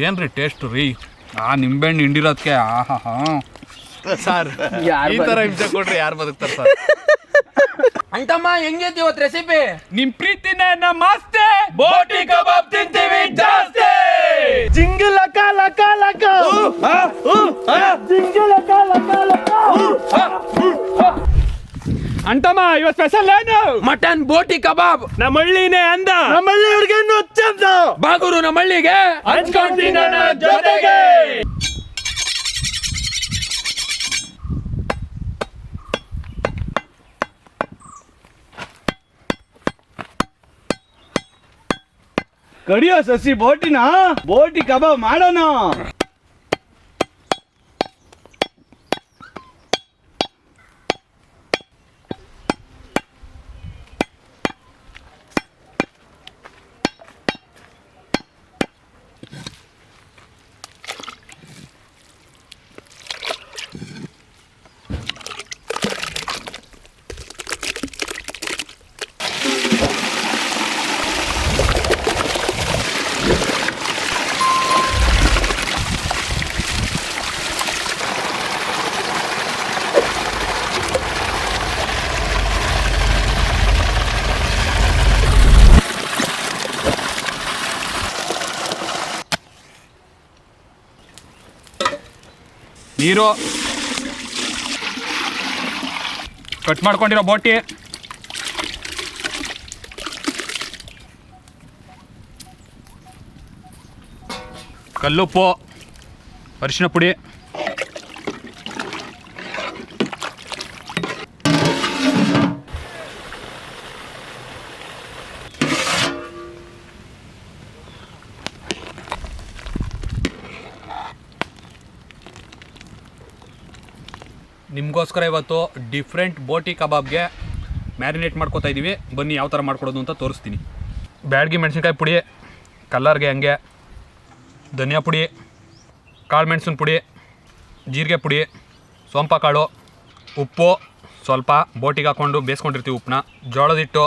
ಏನ್ರಿ ಟೇಸ್ಟ್ ರೀ? ಆ ನಿಂಬೆಹಣ್ಣು ಹಿಂಡಿರೋದಕ್ಕೆ ಆಹಾ ಹಾ. ಸರ್ ಈ ತರ ಹಿಂಸೆ ಕೊಟ್ರೆ ಯಾರು ಬದುಕ್ತಾರೆ ಸರ್? ಅಂತಮ್ಮ ಹೆಂಗೈತಿ ಇವತ್ತು ರೆಸಿಪಿ ನಿಮ್ ಪ್ರೀತಿನ ನಮಸ್ತೆ ಬೋಟಿ ಕಬಾಬ್ ತಿಂತೀವಿ ಜಾಸ್ತಿ. ಜಿಂಗಲಕ ಲಕ ಲಕ ಜಿಂಗಲಕ ಲಕ ಲಕ ಅಂತಮ್ಮ ಇವತ್ತು ಸ್ಪೆಷಲ್ ಏನು? ಮಟನ್ ಬೋಟಿ ಕಬಾಬ್. ನಮ್ಮ ಹಳ್ಳಿನೇ ಅಂದ. ನಮ್ಮಳ್ಳಿ ಹುಡುಗ ಚಂದ. ಬಾಗೂರು ನಮ್ಮ ಹಳ್ಳಿಗೆ ಹಂಚ್ಕೊಂತೀನಿ ಜೊತೆಗೆ. ಕಡಿಯೋ ಸಸಿ ಬೋಟಿನ ಬೋಟಿ ಕಬಾಬ್ ಮಾಡೋಣ. ನೀರು. ಕಟ್ ಮಾಡ್ಕೊಂಡಿರೋ ಬೋಟಿ. ಕಲ್ಲುಪ್ಪು ಅರಿಶಿನ ಪುಡಿ. ನಿಮಗೋಸ್ಕರ ಇವತ್ತು ಡಿಫ್ರೆಂಟ್ ಬೋಟಿ ಕಬಾಬ್ಗೆ ಮ್ಯಾರಿನೇಟ್ ಮಾಡ್ಕೋತಾ ಇದ್ದೀವಿ ಬನ್ನಿ ಯಾವ ಥರ ಮಾಡ್ಕೊಡೋದು ಅಂತ ತೋರಿಸ್ತೀನಿ. ಬ್ಯಾಡ್ಗೆ ಮೆಣಸಿನ್ಕಾಯಿ ಪುಡಿ, ಕಲ್ಲರ್ಗೆ ಹಂಗೆ, ಧನಿಯಾ ಪುಡಿ, ಕಾಳು ಮೆಣಸಿನ ಪುಡಿ, ಜೀರಿಗೆ ಪುಡಿ ಸೋಂಪ ಕಾಳು ಉಪ್ಪು, ಸ್ವಲ್ಪ ಬೋಟಿಗೆ ಹಾಕ್ಕೊಂಡು ಬೇಯಿಸ್ಕೊಂಡಿರ್ತೀವಿ ಉಪ್ಪನ್ನ. ಜೋಳದ ಹಿಟ್ಟು,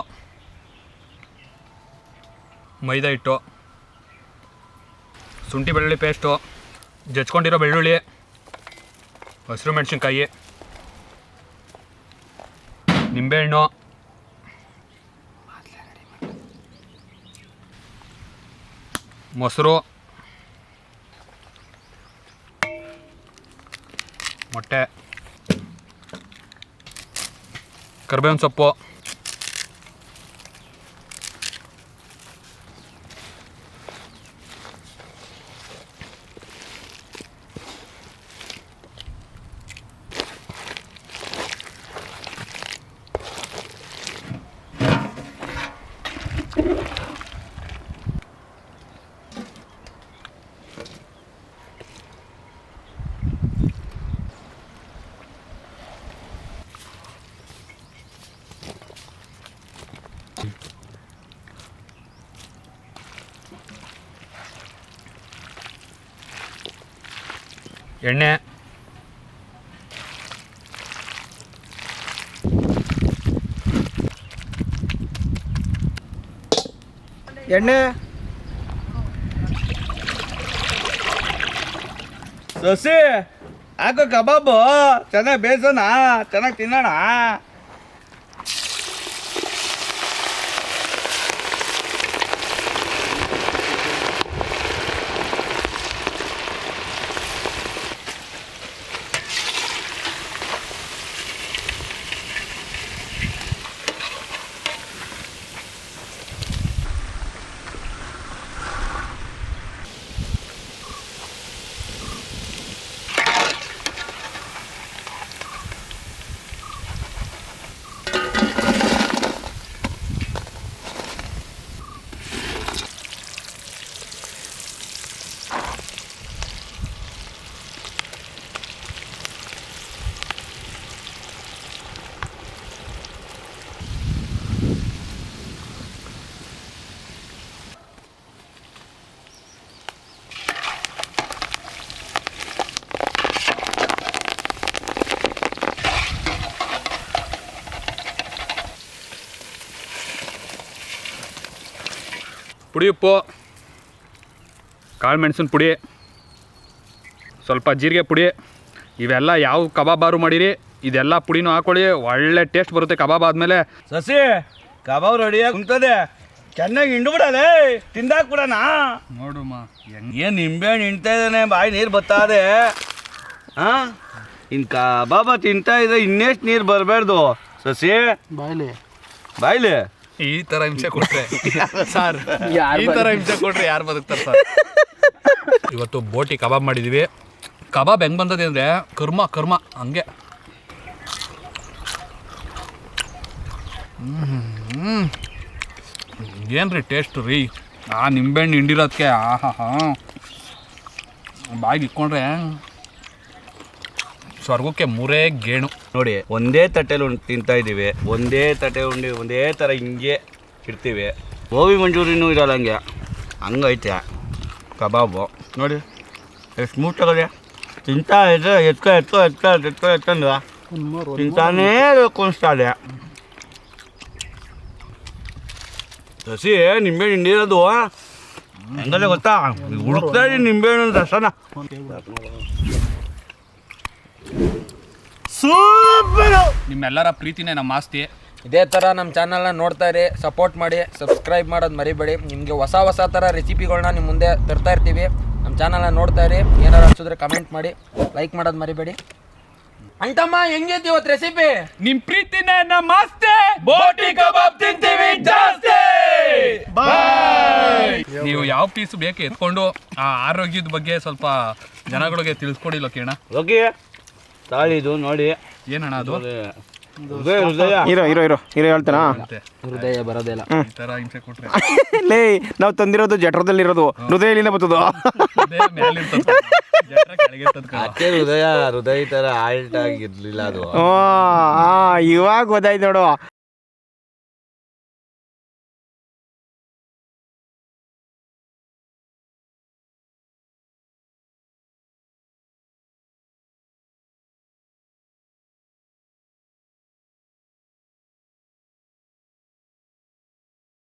ಮೈದಾ ಹಿಟ್ಟು, ಶುಂಠಿ ಬೆಳ್ಳುಳ್ಳಿ ಪೇಸ್ಟು ಜಚ್ಕೊಂಡಿರೋ ಬೆಳ್ಳುಳ್ಳಿ, ಹಸಿರು ಮೆಣಸಿನ್ಕಾಯಿ ನಿಂಬೆಹಣ್ಣು. ಮೊಸರು. ಮೊಟ್ಟೆ. ಕರ್ಬೇವಿನ ಸೊಪ್ಪು. ಎಣ್ಣೆ. ಎಣ್ಣೆ. ಸಸಿ ಹಾಕೋ ಕಬಾಬು. ಚೆನ್ನಾಗಿ ಬೇಯಿಸೋಣ ಚೆನ್ನಾಗಿ ತಿನ್ನೋಣ. ಪುಡಿ ಉಪ್ಪು ಕಾಳು ಮೆಣಸಿನ ಪುಡಿ ಸ್ವಲ್ಪ ಜೀರಿಗೆ ಪುಡಿ ಇವೆಲ್ಲ ಯಾವ ಕಬಾಬಾರು ಮಾಡಿರಿ ಇದೆಲ್ಲ ಪುಡಿನೂ ಹಾಕೊಳ್ಳಿ ಒಳ್ಳೆ ಟೇಸ್ಟ್ ಬರುತ್ತೆ ಕಬಾಬ್ ಆದಮೇಲೆ. ಸಸಿ ಕಬಾಬ್ ರೆಡಿಯಾಗಿ ಉಂಟದೆ ಚೆನ್ನಾಗಿ ಹಿಂಡು ಬಿಡಲೇ ತಿಂದಾಕ್ ಬಿಡಣ. ನೋಡುಮ್ಮ ಏನು ನಿಂಬೆಹಣ್ಣು ಹಿಂಡ್ತಾ ಇದ್ದಾನೆ ಬಾಯಿ ನೀರು ಬತ್ತಾದೆ ಹಾಂ ಇನ್ ಕಬಾಬ ತಿಂತಾ ಇದ್ರೆ ಇನ್ನೆಷ್ಟು ನೀರು ಬರಬಾರ್ದು ಸಸಿ ಬಾಯ್ಲಿ. ಬಾಯ್ಲಿ. ಈ ತರ ಹಿಂಸೆ ಕೊಟ್ರೆ. ಸರ್ ಈ ತರ ಹಿಂಸೆ ಕೊಟ್ರೆ ಯಾರು ಬದುಕ್ತಾರೆ ಸರ್? ಇವತ್ತು ಬೋಟಿ ಕಬಾಬ್ ಮಾಡಿದೀವಿ. ಕಬಾಬ್ ಹೆಂಗೆ ಬಂದದೆ ಅಂದರೆ ಕರ್ಮ ಕರ್ಮ ಹಂಗೆ. ಏನು ರೀ ಟೇಸ್ಟ್ ರೀ? ಆ ನಿಂಬೆಹಣ್ಣು ಹಿಂಡಿರೋದಕ್ಕೆ ಆಹಾ ಹಾ. ಬಾಯಿಗೆ ಇಕ್ಕೊಂಡ್ರೆ ಸ್ವರ್ಗಕ್ಕೆ ಮೂರೇ ಗೇಣು. ನೋಡಿ, ಒಂದೇ ತಟ್ಟೆಲಿ ಉಂಡು ತಿಂತಾ ಇದ್ದೀವಿ. ಒಂದೇ ತಟ್ಟೆ ಉಂಡು, ಒಂದೇ ಥರ ಹಿಂಗೆ ಇರ್ತೀವಿ ಗೋಬಿ ಮಂಜೂರಿನೂ ಇರಲ್ಲ ಹಂಗೆ. ಹಂಗೈತೆ ಕಬಾಬು. ನೋಡಿ, ಎಷ್ಟು ಆಗಿದೆ ತಿಂತಾ ಇದ್ರೆ ಎತ್ಕೊ ಎತ್ಕೊ ಎತ್ಕೊ ಎತ್ಕೊ ಎತ್ಕೊಂಡು ತಿಂತಾನೇ ಇದೆ ಸಸಿ ನಿಂಬೆ ಹಿಂಡಿರೋದು. ಹೆಂಗಲ್ಲ ಗೊತ್ತಾ? ಹುಡುಕ್ತಾ ಇದ್ದೀನಿ ನಿಂಬೆಹಣ್ಣು ರಸನ ಸೂಪರು. ನಿಮ್ಮೆಲ್ಲರ ಪ್ರೀತಿನೇ ನಮ್ಮ ಆಸ್ತಿ. ಇದೇ ಥರ ನಮ್ಮ ಚಾನಲ್ನ ನೋಡ್ತಾ ಇರಿ ಸಪೋರ್ಟ್ ಮಾಡಿ ಸಬ್ಸ್ಕ್ರೈಬ್ ಮಾಡೋದು ಮರಿಬೇಡಿ. ನಿಮಗೆ ಹೊಸ ಹೊಸ ಥರ ರೆಸಿಪಿಗಳನ್ನ ನಿಮ್ಮ ಮುಂದೆ ತರ್ತಾ ಇರ್ತೀವಿ. ನಮ್ಮ ಚಾನಲ್ನ ನೋಡ್ತಾ ಇರಿ ಏನಾರು ಅನ್ಸಿದ್ರೆ ಕಮೆಂಟ್ ಮಾಡಿ ಲೈಕ್ ಮಾಡೋದು ಮರಿಬೇಡಿ. ಅಂಟಮ್ಮ ಹೆಂಗೈತಿ ಇವತ್ತು ರೆಸಿಪಿ ನಿಮ್ ಪ್ರೀತಿನೇ ನಮ್ಮ ಆಸ್ತಿ. ಬೋಟಿ ಕಬಾಬ್ ತಿಂತೀವಿ ಜಾಸ್ತಿ. ನೀವು ಯಾವ ಪೀಸ್ ಬೇಕು ಎತ್ಕೊಂಡು ಆ ಆರೋಗ್ಯದ ಬಗ್ಗೆ ಸ್ವಲ್ಪ ಜನಗಳಿಗೆ ತಿಳಿಸ್ಕೊಡಿಲ್ಲ ಲೋಕೇಣ ಓಕೆ ತಾಳಿದು ನೋಡಿ. ಏನಣ್ಣ ಅದು? ಹೃದಯ ಹೃದಯ. ಇರೋ ಇರೋ ಇರೋ. ಇರೋ ಹೇಳ್ತಾನಾ? ಮತ್ತೆ ಹೃದಯ ಬರೋದಿಲ್ಲ ಈ ತರ ಹಿಂಸೆ ಕೊಟ್ರೆ. ಲೇ ನಾವು ತಂದಿರೋದು ಜಠರದಲ್ಲಿರೋದು. ಹೃದಯಲಿಂದ ಹೃದಯ. ಜಠರ ಕೆಳಗಿರ್ತದೆ ಕಣೋ. ಅತ್ತೆ ಹೃದಯ ಹೃದಯ ತರ ಆಲ್ಟ್ ಆಗಿರ್ಲಿಲ್ಲ ಅದು. ಇವಾಗ ಗೊತ್ತಾಯ್ತು ನೋಡು.